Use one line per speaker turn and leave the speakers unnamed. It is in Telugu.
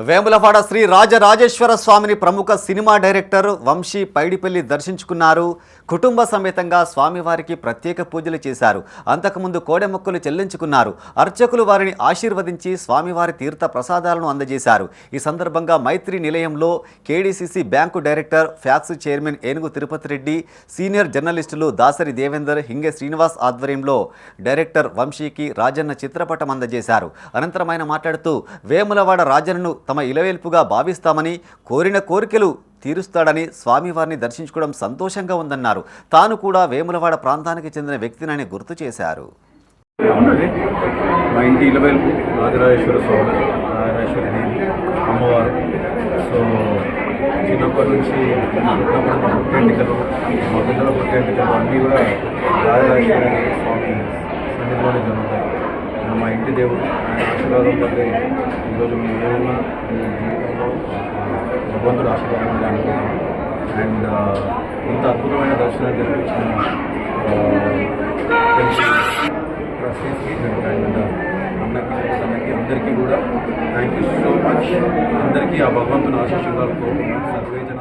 వేములవాడ శ్రీ రాజరాజేశ్వర స్వామిని ప్రముఖ సినిమా డైరెక్టర్ వంశీ పైడిపల్లి దర్శించుకున్నారు. కుటుంబ సమేతంగా స్వామివారికి ప్రత్యేక పూజలు చేశారు. అంతకుముందు కోడెమొక్కలు చెల్లించుకున్నారు. అర్చకులు వారిని ఆశీర్వదించి స్వామివారి తీర్థ ప్రసాదాలను అందజేశారు. ఈ సందర్భంగా మైత్రి నిలయంలో KDCC bank director fax chairman Enugu Tirupati Reddy senior జర్నలిస్టులు దాసరి దేవేందర్ హింగే శ్రీనివాస్ ఆధ్వర్యంలో డైరెక్టర్ వంశీకి రాజన్న చిత్రపటం అందజేశారు. అనంతరం ఆయన మాట్లాడుతూ వేములవాడ రాజన్నను తమ ఇలవేల్పుగా భావిస్తామని కోరిన కోరికలు తీరుస్తాడని స్వామివారిని దర్శించుకోవడం సంతోషంగా ఉందన్నారు. తాను కూడా వేములవాడ ప్రాంతానికి చెందిన వ్యక్తినని గుర్తు చేశారు.
మా ఇంటి ఇలవేల్పు. రాజరాజేశ్వర స్వామి. రాజరాజేశ్వరి దేవి అమ్మవారు. సో చిన్నప్పటి నుంచి పుట్టెంటికలు మా పిల్లల పుట్టెంటికలు అన్నీ కూడా రాజరాజేశ్వర స్వామి సన్నిధిలోనే జరుగుతాయి. శక్తి దేవుడు ఆయన ఆశీర్వాదం పడితే ఈరోజు మేము ఏమన్నా మీ జీవితంలో భగవంతుడు ఆశీర్వాదం అనుకున్నాం అండ్ ఇంత అద్భుతమైన దర్శనం జరిపించిన అండ్ అన్నకి అన్నకి అందరికీ కూడా థ్యాంక్ యూ సో మచ్ అందరికీ ఆ భగవంతుని ఆశీస్సులతో సర్వేజన